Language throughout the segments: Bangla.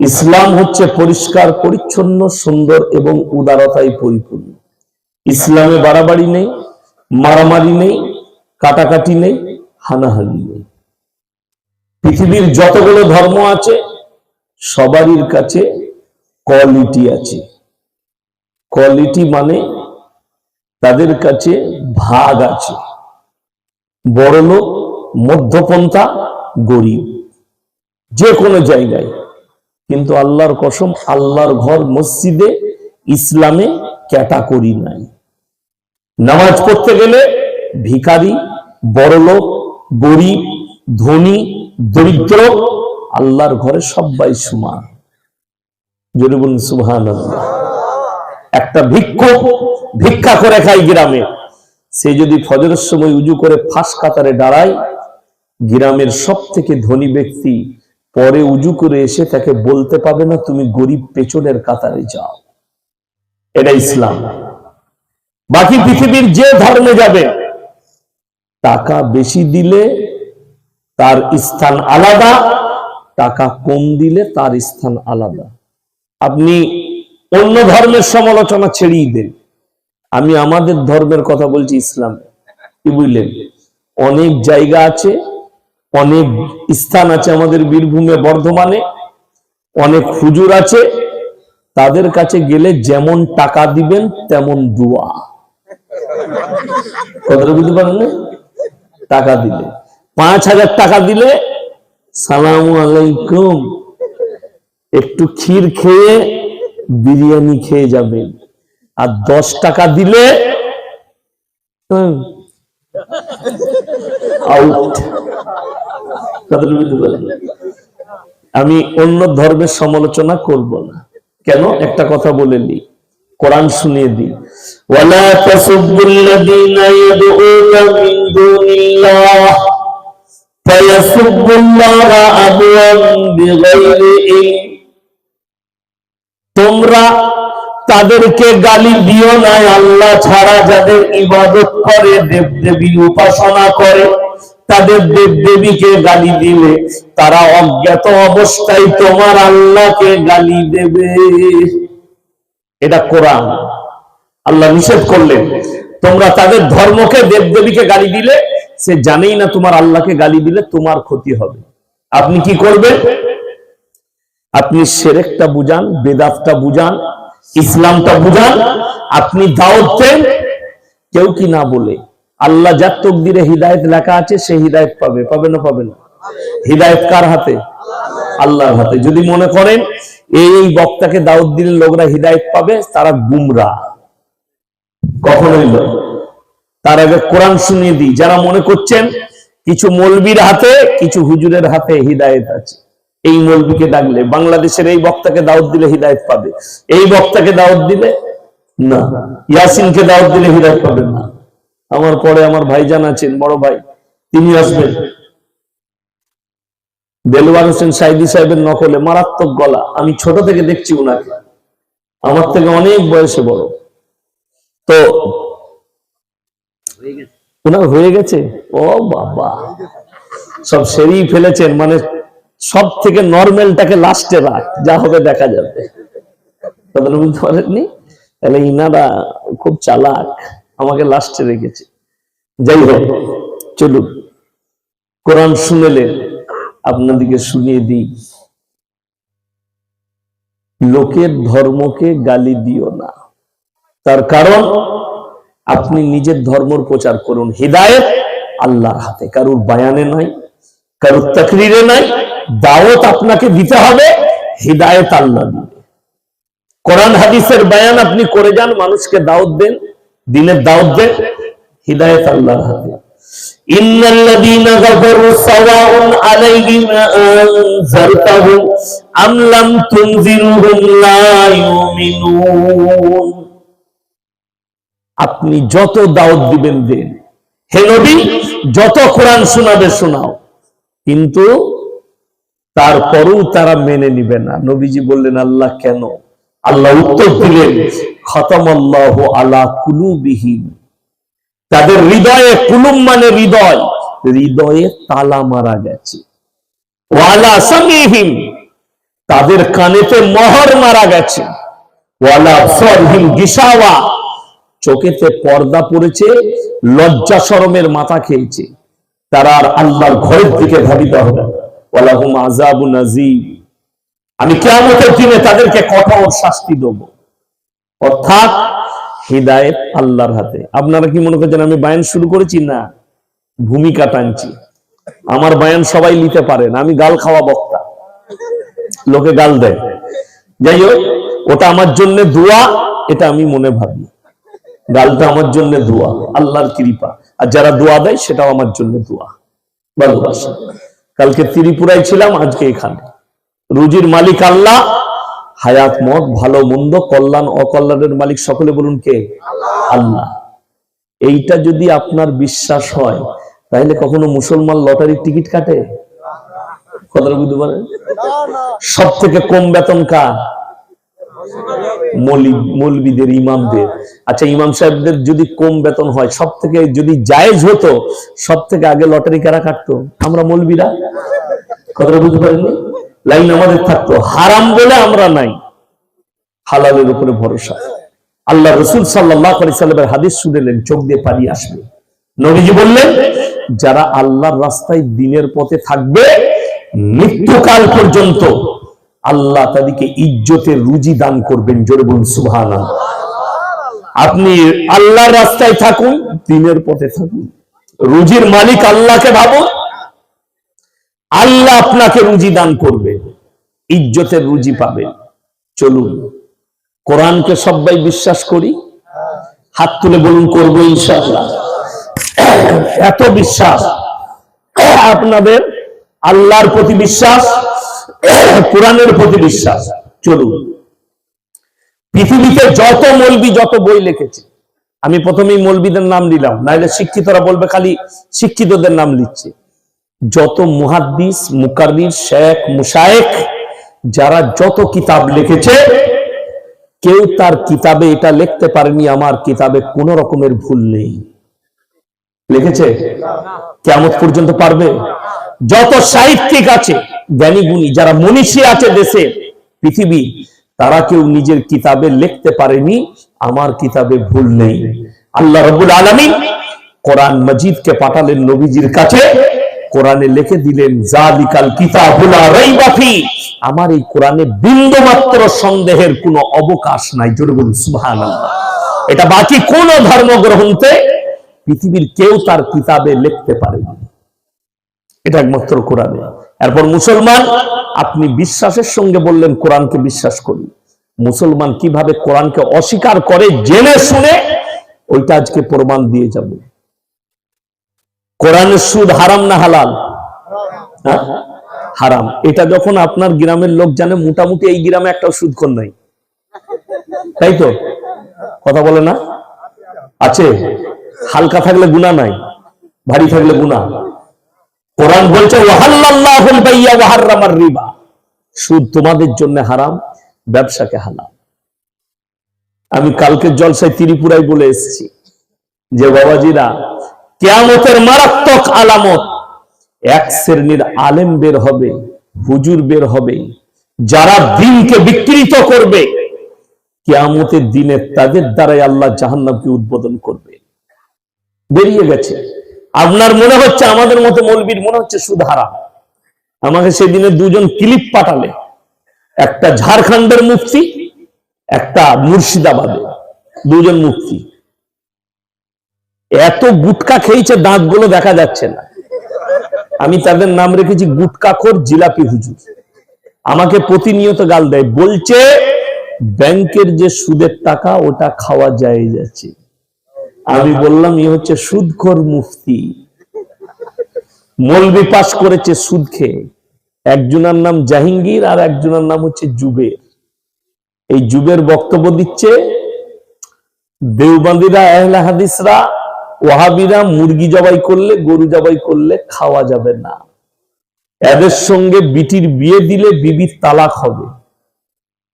ইসলাম হচ্ছে পরিষ্কার, পরিচ্ছন্ন, সুন্দর এবং উদারতায় পরিপূর্ণ। ইসলামে বাড়াবাড়ি নেই, মারামারি নেই, কাটাকাটি নেই, হানাহানি নেই। পৃথিবীর যতগুলো ধর্ম আছে, সবারই কাছে কোয়ালিটি আছে। কোয়ালিটি মানে তাদের কাছে ভাগ আছে। বড় লোক মধ্যপন্থা, গরিব। যে কোনো জায়গায়। কিন্তু আল্লাহর কসম, আল্লাহর ঘর মসজিদে ইসলামে ক্যাটাগরি নাই। নামাজ পড়তে গেলে ভিখারি, বড়লোক, গরিব, ধনী, দরিদ্র আল্লাহর ঘরে সবাই সমান। জোরে বলুন সুবহান একটা ভিক্ষুক ভিক্ষা করে খায় গ্রামে। সে যদি ফজরের সময় উজু করে ফাঁস কাতারে দাঁড়ায়, গ্রামের সব থেকে ধনী ব্যক্তি পরে উজু করে এসে তাকে বলতে পাবে না, তুমি গরিব পেছনের কাতারে যাও। এটা ইসলাম। বাকি পৃথিবীর যে ধর্মে যাবে, টাকা বেশি দিলে তার স্থান আলাদা, টাকা কম দিলে তার স্থান আলাদা। আপনি অন্য ধর্মের সমালোচনা ছেড়েই দেন। আমি আমাদের ধর্মের কথা বলছি ইসলাম। কি বুঝলেন? অনেক জায়গা আছে অনেক স্থান আছে আমাদের বীরভূমে, বর্ধমানে। অনেক হুজুর আছে। তাদের কাছে গেলে যেমন টাকা দিবেন, তেমন দোয়া। কথাটা বুঝতে পারেন টাকা দিলে। পাঁচ হাজার টাকা দিলে, সালাম আলাইকুম। একটু ক্ষীর খেয়ে বিরিয়ানি খেয়ে যাবেন। আর দশ টাকা দিলে আমি অন্য ধর্মের সমালোচনা করব না। কেন? একটা কথা বলে নি। কোরআন শুনিয়ে ইলম। তোমরা তাদেরকে গালি দিও না আল্লাহ ছাড়া যাদের ইবাদত করে, দেবদেবী উপাসনা করে, তাদের দেবদেবীকে গালি দিলে তারা অজ্ঞাত অবস্থায় তোমার আল্লাহকে গালি দেবে। এটা কোরআন। আল্লাহ নিষেধ করলেন, তোমরা তাদের ধর্মকে দেব দেবীকে গালি দিলে, সে জানেই না তোমার আল্লাহকে গালি দিলে তোমার ক্ষতি হবে। আপনি কি করবেন? আপনি সেরেকটা বুঝান, বেদাতটা বুঝান ইসলামটা বুঝান। আপনি দাওয়াত দেন, কেউ কি না বলে। আল্লাহ যার তকদিরে হৃদায়ত লেখা আছে, সে হৃদায়ত পাবে পাবে না পাবে না। হৃদায়ত কার হাতে? আল্লাহর হাতে। যদি মনে করেন, এই বক্তাকে দাওয়াত দিলে লোকরা হৃদায়ত পাবে, তারা গুমরা। কখনোই নয়। তার আগে কোরআন শুনিয়ে দিই। যারা মনে করছেন, কিছু মৌলবীর হাতে, কিছু হুজুরের হাতে হৃদায়ত আছে। এই মৌলবীকে ডাকলে, বাংলাদেশের এই বক্তাকে দাওয়াত দিলে হৃদায়ত পাবে। এই বক্তাকে দাওয়াত দিলে না। ইয়াসিনকে দাওয়াত দিলে হৃদায়ত পাবে না। আমার পরে আমার ভাইজান আছেন, বড় ভাই তিনি আসবেন। দেলওয়ার হোসেন সাইদি সাহেবের নকলে মারাত্মক গলা। আমি ছোট থেকে দেখছি উনাকে। আমার থেকে অনেক বয়সে বড়। তো ওনার হয়ে গেছে? ও বাবা। সব সেরেই ফেলেছেন মানে সব থেকে নর্মালটাকে লাস্টে রাখ, যা হবে দেখা যাবে। বুঝতে পারেননি? তাহলে ইনারা খুব চালাক, আমাকে লাস্টে রেখেছে। যাই হোক, চলুন। কোরআন শুনেলেন আপনাদেরকে শুনিয়ে দিই। লোকের ধর্মকে গালি দিও না। তার কারণ, আপনি নিজের ধর্মর প্রচার করুন। হৃদায়ত আল্লাহর হাতে, কারুর বায়ানে নাই কারুর তাকরিরে নাই দাওয়াত আপনাকে দিতে হবে হৃদায়ত আল্লাহ দিবে কোরআন হাদিসের বায়ান আপনি করে যান মানুষকে দাওয়াত দেন দিনের দাওয়াত দেন হৃদায়ত আল্লাহর হাতে إن الذين كفروا سواء عليهم أنذرتهم أم لم تنذرهم لا يؤمنون আপনি যত দাওয়াত দিবেন দেন হে নবী যত কোরআন শোনাবে শোনাও কিন্তু তারপরেও তারা মেনে নিবে না। নবীজি বললেন, আল্লাহ কেন? আল্লাহ উত্তর দিলেন, খতম আল্লাহ আলা কুলুবিহীন তাদের হৃদয়ে কুলুম মানে হৃদয়। হৃদয়ে তালা মারা গেছে। তাদের কানেতে মহর মারা গেছে। চোখেতে পর্দা পড়েছে, লজ্জা শরমের মাথা খেয়েছে। তারা আর আল্লাহর ঘরের দিকে ধাবিত হবে আমি কিয়ামতের দিনে তাদেরকে কঠোর শাস্তি দেব। অর্থাৎ হৃদায়ত আল্লাহর হাতে। আপনারা কি মনে করছেন আমি বায়ান শুরু করেছি? না। ভূমিকা টানছি। আমার বায়ান সবাই নিতে পারেন। আমি গাল খাওয়া বক্তা। লোকে গাল দেয়। যাই হোক, ওটা আমার জন্য দোয়া, এটা আমি মনে ভাবি। গালটা আমার জন্য দোয়া, আল্লাহর কৃপা। আর যারা দোয়া দেয়, সেটাও আমার জন্য দোয়া। ভালোবাসা। কালকে ত্রিপুরায় ছিলাম, আজকে এখানে। রুজির মালিক আল্লাহ, হায়াত মত ভালো, মন্দ, কল্যাণ, অকল্যাণের মালিক সকলে বলুন কে? আল্লাহ। এইটা যদি আপনার বিশ্বাস হয়, তাহলে কখনো মুসলমান লটারির টিকিট কাটে? কথাটা বুঝতে পারেন? সব থেকে কম বেতন কার? মৌলবিদের, ইমামদের। আচ্ছা ইমাম সাহেবদের যদি কম বেতন হয় সব থেকে যদি জায়েজ হতো সব থেকে আগে লটারি কারা কাটতো? আমরা মৌলবিরা? কথাটা বুঝতে পারেননি? লাইন আমাদের থাকতো, হারাম বলে আমরা নাই। হালালের উপরে ভরসা। আল্লাহ রসুল সাল্লাহ সাল্লামের হাদিস শুনেলেন, চোখ দিয়ে পানি আসবে। নবীজি বললেন, যারা আল্লাহর রাস্তায় দিনের পথে থাকবে, মৃত্যুকাল পর্যন্ত আল্লাহ তাদেরকে ইজ্জতের রুজি দান করবেন, জোরে বলুন সুবহান আপনি আল্লাহর রাস্তায় থাকুন, দিনের পথে থাকুন। রুজির মালিক আল্লাহকে ভাবুন। আল্লাহ আপনাকে রুজি দান করবে, ইজ্জতের রুজি পাবেন চলুন, কোরআনকে সবাই বিশ্বাস করি। হাত তুলে বলুন, করব ইনশাআল্লাহ। এত বিশ্বাস। আপনাদের আল্লাহর প্রতি বিশ্বাস। কোরআনের প্রতি বিশ্বাস। চলুন। পৃথিবীতে যত মলবি, যত বই লিখেছে, আমি প্রথমেই মলবিদের নাম দিলাম নাইলে শিক্ষিতরা বলবে খালি শিক্ষিতদের নাম লিখছে। যত মুহাদ্দিস, মুকাররির, শেখ মুশায়েক যারা যত কিতাব লিখেছে, কেউ তার কিতাবে এটা লিখতে পারেনি, আমার কিতাবে কোনো রকমের ভুল নেই। লিখেছে? কেমন পর্যন্ত পারবে? যত সাহিত্যিক আছে জ্ঞানী গুণী যারা মনীষী আছে দেশে, পৃথিবী, তারা কেউ নিজের কিতাবে লিখতে পারেনি, আমার কিতাবে ভুল নেই। আল্লাহ রবুল আলমী কোরআন মজিদকে পাঠালেন নবীজির কাছে, কোরআনে লিখে দিলেন, জালিকাল কিতাবুলা রাইবাফি আমার এই কোরআনে বিন্দু মাত্র সন্দেহের কোনো অবকাশ নাই, জোরে বলুন, সুবহানাল্লাহ। এটা বাকি কোন ধর্ম ধর্মগ্রন্থে পৃথিবীর কেউ তার কিতাবে লিখতে পারেনি। এটা একমাত্র কোরআনে। এরপর মুসলমান, আপনি বিশ্বাসের সঙ্গে বললেন কোরআনকে বিশ্বাস করি। মুসলমান কীভাবে কোরআনকে অস্বীকার করে জেনে শুনে, ওইটা আজকে প্রমাণ দিয়ে যাব। কোরআনের সুদ হারাম না হালাল? হ্যাঁ? হারাম। এটা যখন আপনার গ্রামের লোক জানে, মোটামুটি এই গ্রামে একটা সুদক্ষণ নাই। তাই তো? কথা বলে না? আছে? হালকা থাকলে গুণা নাই, ভারী থাকলে গুণা কোরআন বলছে সুদ তোমাদের জন্য হারাম, ব্যবসাকে হালাল। আমি কালকে জলসায় ত্রিপুরায় বলে এসেছি যে, বাবাজিরা, কেয়ামতের মারাত্মক আলামত, এক শ্রেণির আলেম বের হবে, হুজুর বের হবে, যারা দিনকে বিকৃত করবে, কেয়ামতের দিনে তাদের দ্বারাই আল্লাহ জাহান্নামকে উদ্বোধন করবে। বেরিয়ে গেছে। আপনার মনে হচ্ছে, আমাদের মতো মৌলবীর মনে হচ্ছে সুধারা। আমাকে সেদিনে দুজন ক্লিপ পাঠালে। একটা ঝাড়খণ্ডের মুফতি, একটা মুর্শিদাবাদে দুজন মুফতি। এত গুটকা খেয়েছে, দাঁতগুলো দেখা যাচ্ছে না। আমি তাদের নাম রেখেছি গুটকাখোর জিলাপি হুজুর। আমাকে প্রতিনিয়ত গাল দেয়, বলছে, ব্যাংকের যে সুদের টাকা, ওটা খাওয়া যায় যাচ্ছে। আমি বললাম ই হচ্ছে সুদখোর মুফতি। মলবি পাস করেছে সুদ খেয়ে একজনের নাম জাহাঙ্গীর আর একজনের নাম হচ্ছে জুবের। এই জুবের বক্তব্য দিচ্ছে, দেওবান্দিরা, আহলে হাদিসরা, ওয়াহাবিরা মুরগি জবাই করলে, গরু জবাই করলে খাওয়া যাবে না। এদের সঙ্গে বিটির বিয়ে দিলে বিবির তালাক হবে।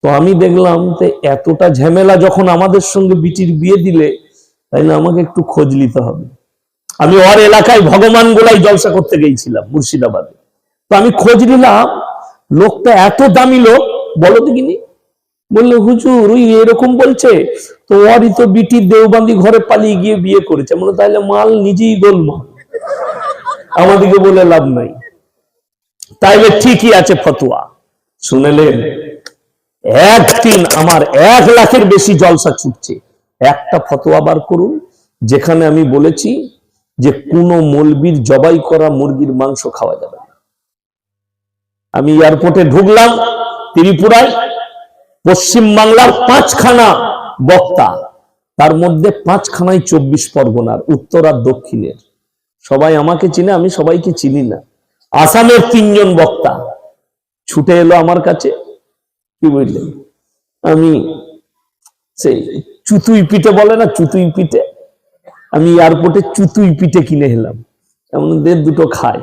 তো আমি দেখলাম যে এতটা ঝামেলা যখন আমাদের সঙ্গে বিটির বিয়ে দিলে তাই না আমাকে একটু খোঁজ নিতে হবে। আমি ওর এলাকায় ভগবান গোলাই জলসা করতে গিয়েছিলাম, মুর্শিদাবাদে। তো আমি খোঁজ নিলাম, লোকটা এত দামি লোক, বলো দেখিনি বলল, হুজুর, ওই এরকম বলছে, তো ওরই তো বিটি দেওবান্দি ঘরে পালিয়ে গিয়ে বিয়ে করেছে। মনে তাহলে মাল নিজেই গোলমাল। আমাদেরকে বলে লাভ নাই। তাইলে ঠিকই আছে ফতুয়া। শুনেলেন? একদিন আমার এক লাখের বেশি জলসা ছুটছে। একটা ফতোয়া বার করুন, যেখানে আমি বলেছি যে কোন মলবির জবাই করা মুরগির মাংস খাওয়া যাবে আমি এয়ারপোর্টে ঢুকলাম, ত্রিপুরায় পশ্চিম বাংলার পাঁচখানা বক্তা, তার মধ্যে পাঁচখানায় চব্বিশ পরগনার উত্তর আর দক্ষিণের। সবাই আমাকে চিনে, আমি সবাইকে চিনি না। আসামের তিনজন বক্তা। ছুটে এলো আমার কাছে, কি বুঝলেন? আমি সেই চুতুই পিঠে বলে না, চুতুই পিঠে? আমি এয়ারপোর্টে চুতুই পিঠে কিনে এলাম। এমন দের দুটো খায়।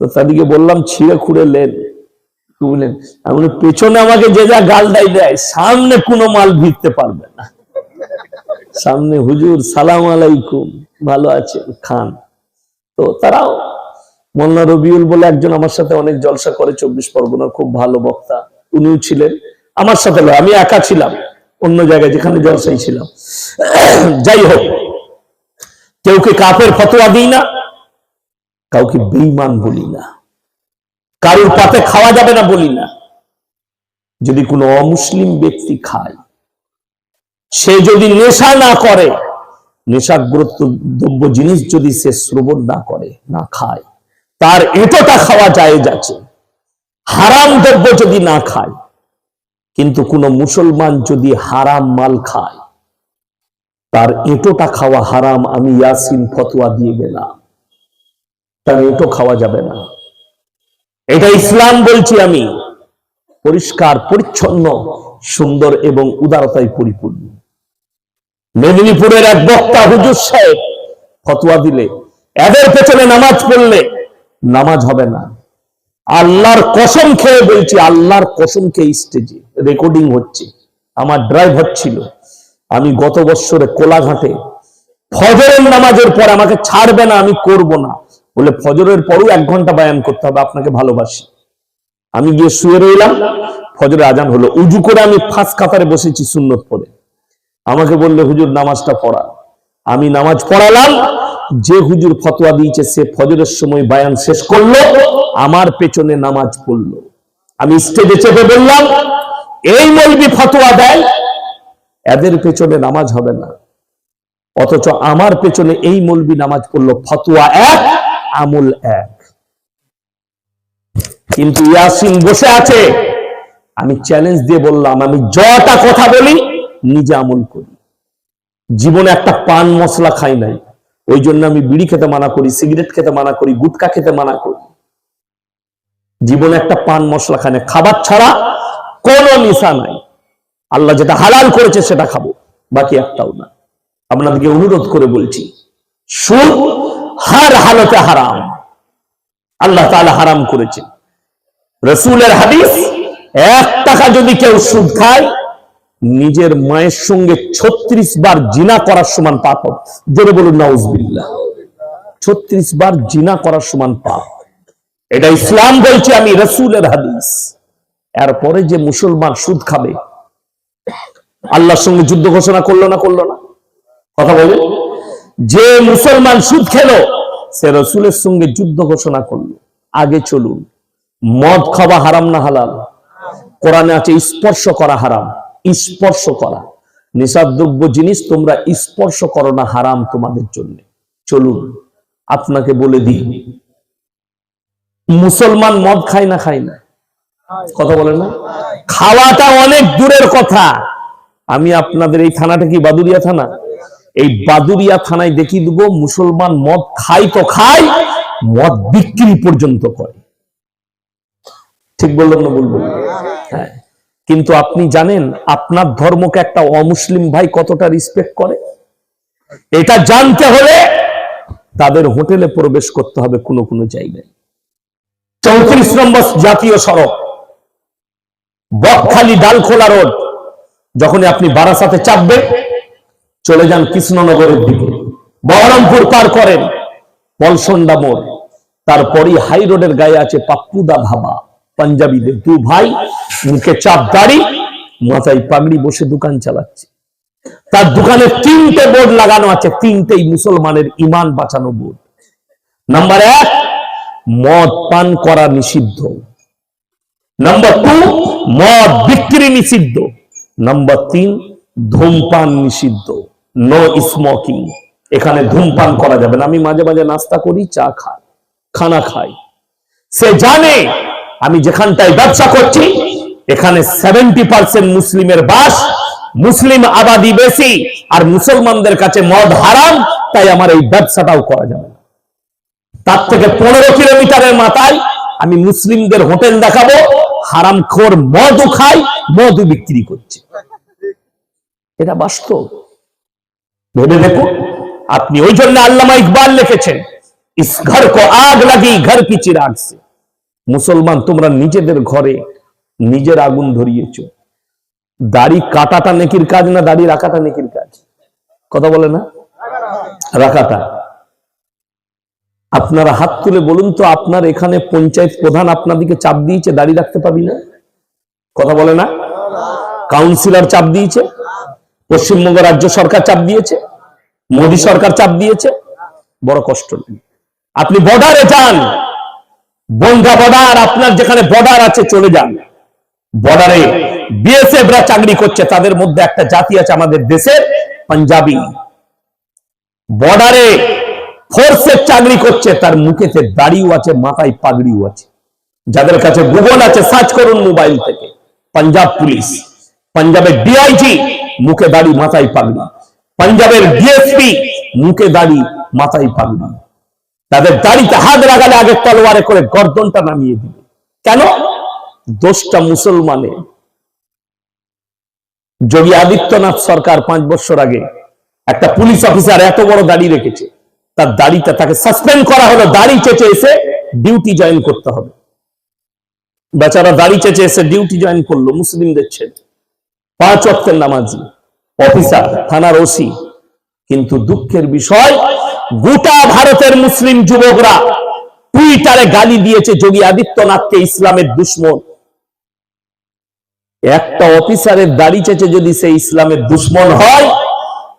তো তাদেরকে বললাম, ছিঁড়ে খুঁড়ে লেন। কি বললেন? এমন পেছনে আমাকে যে যা গাল দেয় দেয়, সামনে কোনো মাল ভিড়তে পারবে না। সামনে হুজুর, সালাম আলাইকুম, ভালো আছেন, খান। তো তারাও মোল্লা রবিউল বলে একজন আমার সাথে অনেক জলসা করে, চব্বিশ পরগনার খুব ভালো বক্তা। উনিও ছিলেন। আমার সাথে আমি একা ছিলাম। অন্য জায়গায় যেখানে জলসাই ছিলাম। যাই হোক কেউকে কাপের ফতোয়া দিই না? কাউকে বেইমান বলি না। কারুর পাতে খাওয়া যাবে না বলি না। যদি কোনো অমুসলিম ব্যক্তি খায়, সে যদি নেশা না করে, নেশাগ্রস্ত দ্রব্য জিনিস যদি সে শ্রবণ না করে, না খায়, তার এতটা খাওয়া যায় যাচ্ছে হারাম দ্রব্য যদি না খায় কিন্তু কোনো মুসলমান যদি হারাম মাল খায়, তার এঁটোটা খাওয়া হারাম, আমি ইয়াসিন ফতোয়া দিয়ে গেলাম। তার এঁটো খাওয়া যাবে না। এটা ইসলাম বলছি আমি। পরিষ্কার, পরিচ্ছন্ন, সুন্দর এবং উদারতায় পরিপূর্ণ। মেদিনীপুরের এক বক্তা হুজুর সাহেব ফতোয়া দিলে, এদের পেছনে নামাজ পড়লে নামাজ হবে না। আল্লাহর কসম খেয়ে বলছি, আল্লাহর কসম খেয়ে স্টেজে রেকর্ডিং হচ্ছে, আমার ড্রাইভ হচ্ছিল। আমি গত বছরে কোলাঘাটে ফজরের নামাজের পর আমাকে ছাড়বে না, আমি করব না। বলে ফজরের পরও এক ঘণ্টা বায়ান করতে হবে, আপনাকে ভালোবাসি। আমি গিয়ে শুয়ে রইলাম ফজরে আজান হলো। উজু করে আমি ফাঁস কাতারে বসেছি সুন্নত পরে। আমাকে বললে, হুজুর, নামাজটা পড়া। আমি নামাজ পড়ালাম, যে হুজুর ফতোয়া দিয়েছে, সে ফজরের সময় বায়ান শেষ করল। আমার পেছনে নামাজ পড়ল। আমি স্টেজে চেপে বললাম, এই মলবি ফতোয়া দেয়, এদের পেছনে নামাজ হবে না। অথচ আমার পেছনে এই মলবি নামাজ পড়ল, ফতোয়া এক, আমল এক। কিন্তু ইয়াসিন বসে আছে। আমি চ্যালেঞ্জ দিয়ে বললাম, আমি যটা কথা বলি, নিজে আমল করি। জীবনে একটা পান মশলা খাই নাই। ওই জন্য আমি বিড়ি খেতে মানা করি, সিগারেট খেতে মানা করি, গুটকা খেতে মানা করি। জীবনে একটা পান, মশলা খাই না খাবার ছাড়া কোনো নিশা নাই। আল্লাহ যেটা হালাল করেছে সেটা খাব, বাকি একটাও না। আপনাদেরকে অনুরোধ করে বলছি সুদ হার হালতে হারাম। আল্লাহ তাআলা হারাম করেছে। রসুলের হাদিস, এক টাকা যদি কেউ সুদ খায়, নিজের মায়ের সঙ্গে ছত্রিশ বার জিনা করার সমান পাপ। জোরে বলুন, নাউজবিল্লাহ। ছত্রিশ বার জিনা করার সমান পাপ। এটা ইসলাম বলছে আমি রসুলের হাদিস। এরপরে যে মুসলমান সুদ খাবে, আল্লাহর সঙ্গে যুদ্ধ ঘোষণা করল না করল না? কথা বলে যে মুসলমান সুদ খেলো, সে রসুলের সঙ্গে যুদ্ধ ঘোষণা করল। আগে চলুন, মদ খাওয়া হারাম না হালাল? কোরআনে আছে স্পর্শ করা হারাম, স্পর্শ করা। নিষাদ্রব্য জিনিস তোমরা স্পর্শ করো না হারাম তোমাদের জন্য। চলুন, আপনাকে বলে দিই মুসলমান মদ খায় না খায় না? কথা বলে না। খাওয়াটা অনেক দূরের কথা। আমি আপনাদের এই থানাটা কি বাদুরিয়া থানা? এই বাদুরিয়া থানায় দেখিয়ে দেবো, মুসলমান মদ খায় তো খায়, মদ বিক্রি পর্যন্ত করে। ঠিক বললাম না বলব হ্যাঁ। কিন্তু আপনি জানেন, আপনার ধর্মকে একটা অমুসলিম ভাই কতটা রিসপেক্ট করে? এটা জানতে হলে তাদের হোটেলে প্রবেশ করতে হবে কোনো কোনো জায়গায়। চৌত্রিশ নম্বর জাতীয় সড়ক। বকখালি ডালখোলা রোড। যখন আপনি বারাসাতে চাপবেন, চলে যান কৃষ্ণনগরের দিকে। বহরমপুর পার করেন পলসন্ডা মোড়। তারপরই হাই রোডের গায়ে আছে পাপ্পুদা ধাবা। পাঞ্জাবিদের দু ভাই, মুখে চাপ দাড়ি, মাথায় পাগড়ি বসে দোকান চালাচ্ছে। তার দোকানে তিনটে বোর্ড লাগানো আছে, তিনটেই মুসলমানের ইমান বাঁচানো বোর্ড। নাম্বার এক মদ পান করা নিষিদ্ধ। নাম্বার টু মদ বিক্রি নিষিদ্ধ। নাম্বার তিন ধূমপান নিষিদ্ধ। নো স্মোকিং এখানে ধূমপান করা যাবে না। আমি মাঝে মাঝে নাস্তা করি, চা খাই, খানা খাই। সে জানে, আমি যেখানটায় ব্যবসা করছি, এখানে সেভেন্টি পার্সেন্ট মুসলিমের বাস, মুসলিম আবাদি বেশি, আর মুসলমানদের কাছে মদ হারাম, তাই আমার এই ব্যবসাটাও করা যাবে তার থেকে পনেরো কিলোমিটারের মাথায় আমি মুসলিমদের হোটেল দেখাবো হারাম খোর মদও খাই, মদও বিক্রি করছে। এটা বাস্তব। ভেবে দেখুন আপনি ওই জন্য আল্লামা ইকবাল লিখেছেন, ইস ঘর কো আগ লাগি, ঘর কি চিরাগ মুসলমান, তোমরা নিজেদের ঘরে নিজের আগুন ধরিয়েছ। দাড়ি কাটাটা নেকির কাজ না দাড়ি রাখাটা নেকির কাজ? কথা বলে না? রাখাটা। আপনারা হাত তুলে বলুন তো, আপনার এখানে পঞ্চায়েত প্রধান আপনাদেরকে চাপ দিয়েছে, দাঁড়িয়ে রাখতে পারবি না? কথা বলে না? কাউন্সিলর চাপ দিয়েছে? পশ্চিমবঙ্গ রাজ্য সরকার চাপ দিয়েছে? মোদী সরকার চাপ দিয়েছে? বড় কষ্ট নেই। আপনি বর্ডারে যান। বনগা বর্ডার আপনার যেখানে বর্ডার আছে, চলে যান। বর্ডারে বিএসএফ রা চাকরি করছে, তাদের মধ্যে একটা জাতি আছে আমাদের দেশের পাঞ্জাবি। বর্ডারে ফোর্সের চাকরি করছে, তার মুখেতে দাড়িও আছে, মাথায় পাগড়িও আছে। যাদের কাছে গুগল আছে, সার্চ করুন মোবাইল থেকে। পাঞ্জাব পুলিশ, পাঞ্জাবের ডিআইজি, মুখে দাড়ি, মাথায় পাগড়ি। পাঞ্জাবের ডিএসপি, মুখে দাড়ি, মাথায় পাগড়ি। তাদের দাড়িতে হাত লাগালে আগে তলোয়ারে করে গর্দনটা নামিয়ে দিবে। কেন? দোষটা মুসলমানের যোগী আদিত্যনাথ সরকার পাঁচ বছর আগে একটা পুলিশ অফিসার এত বড় দাড়ি রেখেছে। তার দাড়িটা তাকে সাসপেন্ড করা হলো। দাড়ি চেচে এসে ডিউটি জয়েন করতে হবে। বেচারা দাড়ি চেচে এসে ডিউটি জয়েন করল, মুসলিমদের ছেলে পাঁচ অক্টের নামাজি অফিসার থানার ওসি কিন্তু দুঃখের বিষয়, গোটা ভারতের মুসলিম যুবকরা টুইটারে গালি দিয়েছে যোগী আদিত্যনাথকে ইসলামের দুশ্মন। একটা অফিসারের দাড়ি চেঁচে যদি সে ইসলামের দুশ্মন হয়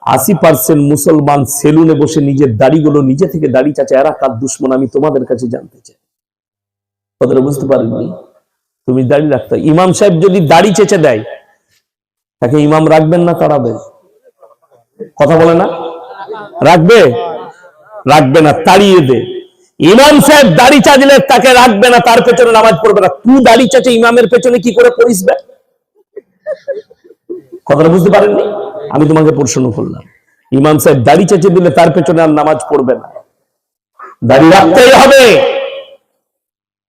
আশি পার্সেন্ট মুসলমান সেলুনে বসে নিজের দাড়িগুলো নিজে থেকে দাড়ি চাচে, এরা কার দুশ্মন আমি তোমাদের কাছে জানতে চাই। কথাটা বুঝতে পারেননি তুমি দাড়ি রাখতে ইমাম সাহেব যদি দাড়ি চেঁচে দেয়, তাকে ইমাম রাখবেন না তাড়াবেন কথা বলে না? রাখবে? রাখবে না, তাড়িয়ে দে। ইমাম সাহেব দাড়ি চাচলে তাকে রাখবে না, তার পেছনে নামাজ পড়বে না। তুই দাড়ি চাচে ইমামের পেছনে কি করে পড়িস কথাটা বুঝতে পারেননি? আমি তোমাকে প্রশ্ন করলাম। ইমাম সাহেব দাড়ি চেঁচে দিলে তার পেছনে আর নামাজ পড়বে না। দাড়ি রাখতেই হবে।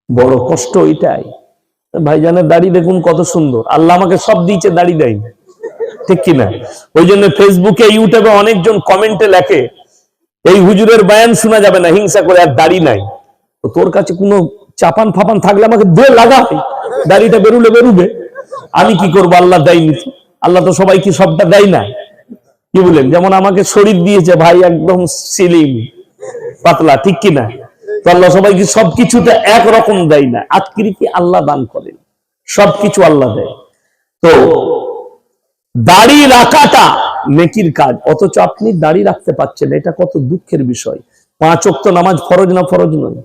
বড় কষ্ট এটাই। ভাইজানের দাড়ি দেখুন কত সুন্দর। আল্লাহ আমাকে সব দিয়েছে, দাড়ি দেয় ঠিক কিনা? ওই জন্য ফেসবুকে ইউটিউবে অনেকজন কমেন্টে লেখে, এই হুজুরের বয়ান শোনা যাবে না, হিংসা করে আর দাড়ি নাই। তো তোর কাছে কোনো চাপান ফাপান থাকলে আমাকে দে, লাগা দাড়িটা বেরুলে বেরুবে। আমি কি করব? আল্লাহ দেয়নি আল্লাহ তো সবাইকে সবটা দেয় না? কি বলেন? যেমন আমাকে শরীর দিয়েছে ভাই একদম সিলিম, পাতলা, ঠিক কিনা? তো আল্লাহ সবাইকে সবকিছুটা একরকম দেয় না? আকৃতি আল্লাহ দান করেন। সবকিছু আল্লাহ দেয়। তো দাড়ি রাখাটা নেকির কাজ। অথচ আপনি দাড়ি রাখতে পাচ্ছেন এটা কত দুঃখের বিষয়। পাঁচ অক্ত নামাজ ফরজ না ফরজ নয়?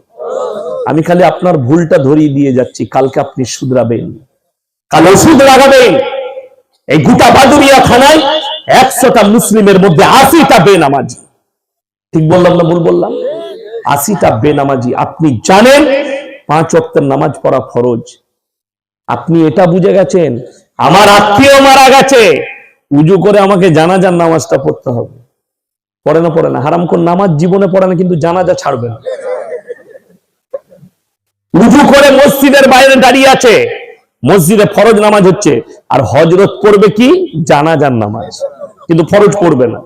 আমি খালি আপনার ভুলটা ধরিয়ে দিয়ে যাচ্ছি। কালকে আপনি শুধরাবেন। কাল ওষুধ লাগাবেন। এই গোটা বাদুরিয়া থানায় একশোটা মুসলিমের মধ্যে আশিটা বেনামাজি। ঠিক বললাম না ভুল বললাম? আশিটা বেনামাজি। আপনি জানেন পাঁচ অক্টের নামাজ পড়া ফরজ। আপনি এটা বুঝে গেছেন? আমার আত্মীয় মারা গেছে। উজু করে আমাকে জানাজার নামাজটা পড়তে হবে। পড়ে না পড়ে না। হারাম কোন নামাজ জীবনে পড়ে না, কিন্তু জানাজা ছাড়বে না। উজু করে মসজিদের বাইরে দাঁড়িয়ে আছে। মসজিদে ফরজ নামাজ হচ্ছে। আর হজরত করবে কি? জানাজার নামাজ। কিন্তু ফরজ করবে না।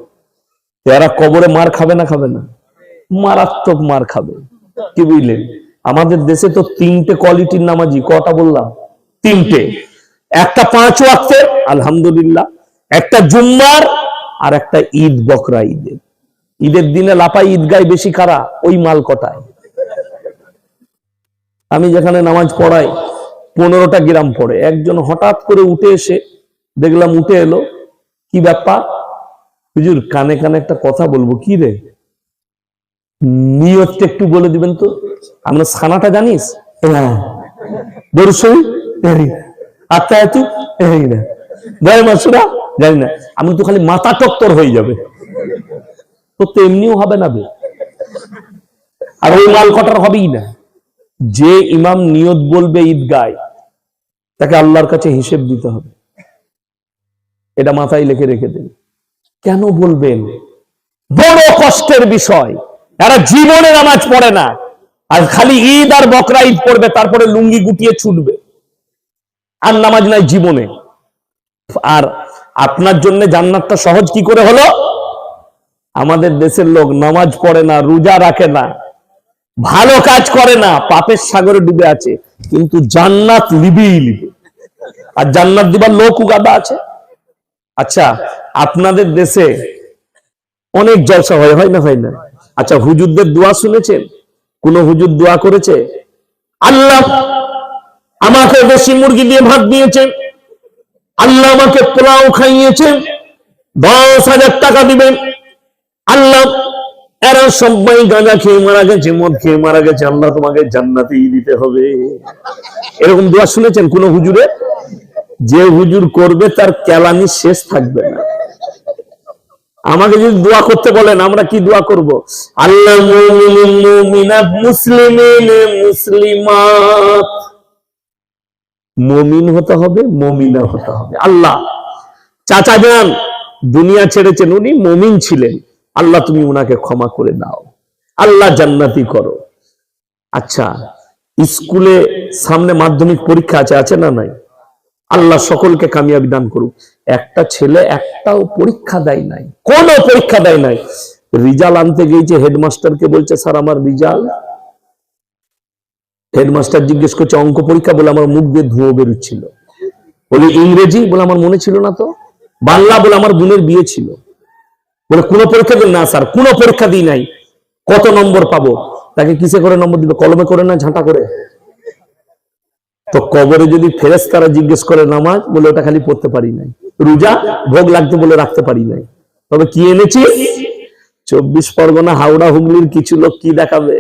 এরা কবরে মার খাবে না খাবে না? মারাত্মক মার খাবে। কি বুঝলেন? আমাদের দেশে তো তিনটে কোয়ালিটির নামাজি। কটা বললাম? তিনটে। একটা পাঁচ ওয়াক্তের, আলহামদুলিল্লাহ। একটা জুম্মার আর একটা ঈদ বকরা ঈদের। ঈদের দিনে লাপাই ঈদগায় বেশি কারা ওই মাল কটায়? আমি যেখানে নামাজ পড়াই পনেরোটা গ্রাম পড়ে। একজন হঠাৎ করে উঠে এসে দেখলাম উঠে এলো। কি ব্যাপার? হুজুর কানে কানে একটা কথা বলব। কি রে? নিয়তটা একটু বলে দিবেন তো। আমরা সানাটা জানিস? হ্যাঁ। দর্শন জানি না আত্মা এত না জয় মাসুরা জানি না। আমি তো খালি মাথা টক্কর হয়ে যাবে। তোর তো এমনিও হবে না বে। আর ওই মাল কটার হবেই না। যে ইমাম নিয়ত বলবে ঈদগায় তাকে আল্লাহর কাছে হিসেব দিতে হবে। এটা মাথায় লিখে রেখে দিন। কেন বলবেন? বড় কষ্টের বিষয়। এরা জীবনে নামাজ পড়ে না। আর খালি ঈদ আর বকরা ঈদ পড়বে, তারপরে লুঙ্গি গুটিয়ে ছুটবে। আর নামাজ নাই জীবনে। আর আপনার জন্য জান্নাতটা সহজ কি করে হলো? আমাদের দেশের লোক নামাজ পড়ে না, রোজা রাখে না, ভালো কাজ করে না, পাপের সাগরে ডুবে আছে। কিন্তু জান্নাত লিবেই লিবে আর জান্নাত দিবার লোক উগাদা আছে। আচ্ছা আপনাদের দেশে অনেক জলসা হয় হয় না হয় না? আচ্ছা হুজুরদের দোয়া শুনেছেন? কোন হুজুর দোয়া করেছে? আল্লাহ আমাকে দেশি মুরগি দিয়ে ভাত দিয়েছেন। আল্লাহ আমাকে পোলাও খাইয়েছেন। দশ হাজার টাকা দিবেন। আল্লাহ এরা সবাই গাঁজা খেয়ে মারা গেছে, মদ খেয়ে মারা গেছে, আল্লাহ তোমাকে জান্নাতেই দিতে হবে। এরকম দোয়া শুনেছেন কোন হুজুরে? যে হুজুর করবে তার কেলানি শেষ থাকবে না। আমাকে যদি দোয়া করতে বলেন, আমরা কি দোয়া করব? আল্লাহ মুমিনিন মুসলিমিন হতে হবে, মমিনা হতে হবে। আল্লাহ, চাচা যান, দুনিয়া ছেড়েছেন, উনি মমিন ছিলেন। আল্লাহ তুমি উনাকে ক্ষমা করে দাও। আল্লাহ জান্নাতি করো। আচ্ছা স্কুলে সামনে মাধ্যমিক পরীক্ষা আছে আছে না নাই? আল্লাহ সকলকে কামিয়াবি দান করুক। একটা ছেলে একটাও পরীক্ষা দেয় নাই, কোন পরীক্ষা দেয় নাই। রিজাল আনতে গিয়েছে, হেডমাস্টারকে বলছে, স্যার, আমার রিজাল। হেডমাস্টার জিজ্ঞেস করছে, অঙ্ক পরীক্ষা? বলে, আমার মুখ দিয়ে ধুয়ো বেরোচ্ছিল। বলে, ইংরেজি? বলে, আমার মনে ছিল না তো। বাংলা বলে, আমার বোনের বিয়ে ছিল। বলে, কোন পরীক্ষা দিন না, স্যার, কোন পরীক্ষা দিই নাই। কত নম্বর পাবো? তাকে কিসে করে নম্বর দিবে? কলমে করে না ঝাঁটা করে? তো কবরে যদি ফেরেস তারা জিজ্ঞেস করে নামাজ, বলে ওটা খালি পড়তে পারি নাই। রোজা ভোগ লাগতে বলে রাখতে পারি নাই। তবে কি এনেছি? চব্বিশ পরগনা, হাওড়া, হুগলির কিছু লোক কি দেখাবে?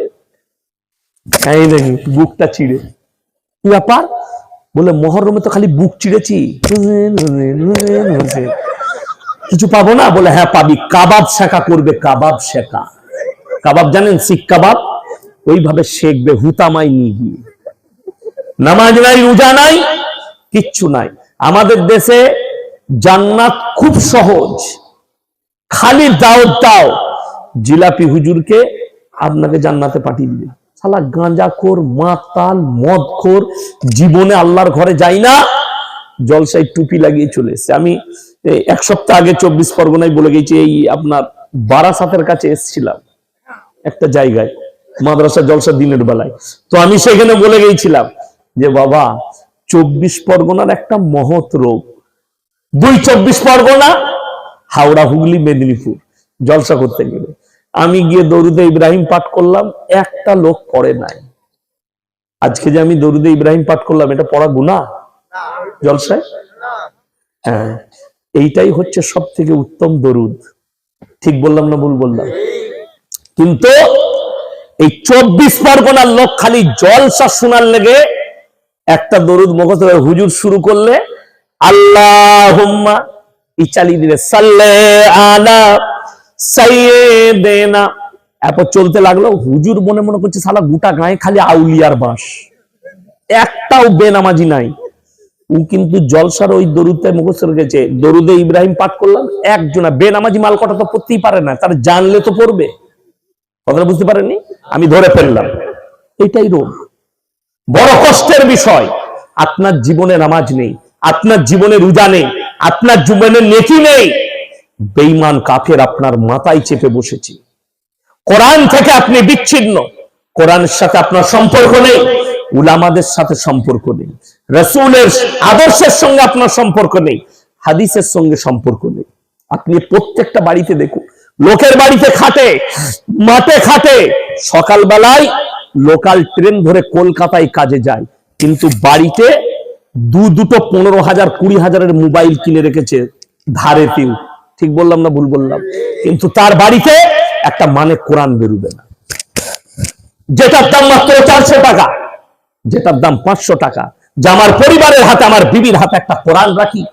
বুকটা চিড়ে কি ব্যাপার? বলে, মহরমে তো খালি বুক চিড়েছি কিছু পাবো না? বলে হ্যাঁ পাবি। কাবাব শেখা করবে, কাবাব শেখা। কাবাব জানেন শিখ কাবাব? ওইভাবে শেখবে হুতামাই নিয়ে গিয়ে নামাজ নাই, রোজা নাই, কিচ্ছু নাই। আমাদের দেশে জান্নাত খুব সহজ। খালি দাও দাও। জিলাপি হুজুরকে আপনাকে জান্নাতে পাঠিয়ে দিবে। সালা গাঁজা খোর, মাতাল, মদ খোর, জীবনে আল্লাহর ঘরে যাই না, জলসায় টুপি লাগিয়ে চলে এসছে। আমি এক সপ্তাহ আগে চব্বিশ পরগনায় বলে গেছি, এই আপনার বারাসাতের কাছে এসছিলাম। একটা জায়গায়, মাদ্রাসা জলসা দিনের বেলায়। তো আমি সেখানে বলে গিয়েছিলাম যে, বাবা, চব্বিশ পরগনার একটা মহৎ রোগ। দুই চব্বিশ পরগনা, হাওড়া, হুগলি, মেদিনীপুর, জলসা করতে গেলে। আমি গিয়ে দরুদে ইব্রাহিম পাঠ করলাম, একটা লোক পড়ে নাই। আজকে যে আমি দরুদে ইব্রাহিম পাঠ করলাম, এটা পড়া গুণা জলসায়? হ্যাঁ। এইটাই হচ্ছে সব থেকে উত্তম দরুদ। ঠিক বললাম না ভুল বললাম? কিন্তু এই চব্বিশ পরগনার লোক খালি জলসা শোনার লেগে একটা দরুদ মুখস্থ হুজুর শুরু করলে আল্লাহ ই চালিয়ে দিলে, সাল্লে আলা সাইয়েদেনা। এরপর চলতে লাগল, হুজুর মনে মনে করছে, সালা গোটা গায়ে খালি আউলিয়ার বাস একটাও বেনামাজি নাই। ও কিন্তু জলসার ওই দরুদে মুখস্থ রেখেছে। দরুদে ইব্রাহিম পাঠ করলাম, একজনা বেনামাজি মাল কটা তো পড়তেই পারে না, তার জানলে তো পড়বে। কথাটা বুঝতে পারেননি? আমি ধরে ফেললাম। এটাই রোগ। বড় কষ্টের বিষয়। আপনার জীবনে নামাজ নেই, আপনার জীবনে রোজা নেই, আপনার জীবনে নেকি নেই। বেইমান কাফের আপনার মাথায় চেপে বসেছে। কোরআন থেকে আপনি বিচ্ছিন্ন। কোরআনের সাথে আপনার সম্পর্ক নেই, উলামাদের সাথে সম্পর্ক নেই। রসুলের আদর্শের সঙ্গে আপনার সম্পর্ক নেই, হাদিসের সঙ্গে সম্পর্ক নেই। আপনি প্রত্যেকটা বাড়িতে দেখুন, লোকের বাড়িতে খাটে, মাঠে খাটে, সকালবেলায় লোকাল ট্রেন ধরে কলকাতায় কাজে যায়, কিন্তু বাড়িতে দু দুটো পনেরো হাজার, কুড়ি হাজারের মোবাইল কিনে রেখেছে ধারে তিন ঠিক বললাম না ভুল বললাম? কিন্তু তার বাড়িতে একটা মানে কোরআন বেরুবে না। যেটার দাম মাত্র চারশো টাকা, যেটার দাম পাঁচশো টাকা যে আমার পরিবারের হাতে, আমার বিবির হাতে একটা কোরআন রাখি,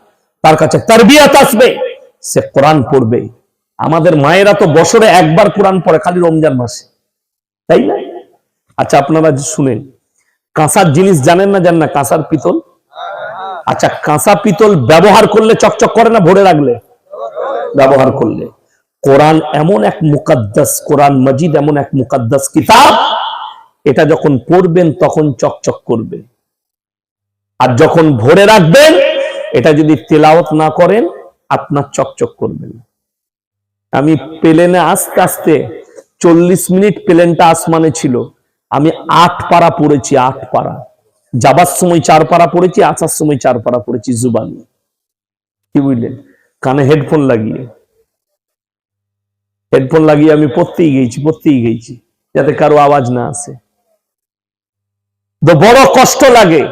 তার কাছে তারবিয়াত আসবে, সে কোরআন পড়বে। আমাদের মায়েরা তো বছরে একবার কোরআন পড়ে খালি রমজান মাসে। তাই না? আচ্ছা আপনারা শুনেন, কাঁসার জিনিস জানেন না জানেন না কাঁসার পিতল? আচ্ছা কাঁসা পিতল ব্যবহার করলে চকচক করে না ভরে রাখলে? ব্যবহার করলে। কোরআন এমন এক মুকাদ্দাস, কোরআন মজিদ এমন এক মুকাদ্দাস কিতাব, এটা যখন পড়বেন তখন চকচক করবে। আর যখন ভরে রাখবেন, এটা যদি তেলাওয়াত না করেন, আপনার চকচক করবেন আমি প্লেনে আস্তে আস্তে চল্লিশ মিনিট প্লেনটা আসমানে ছিল। আমি আট পারা পড়েছি, আট পারা। যাবার সময় চার পারা পড়েছি, আসার সময় চার পারা পড়েছি জুবানি। কি বুঝলেন? কানে হেডফোন লাগিয়ে। হেডফোন লাগিয়ে আমি পড়তেই গেছি পড়তেই গেছি, যাতে কারও আওয়াজ না আসে। বড় কষ্ট লাগে।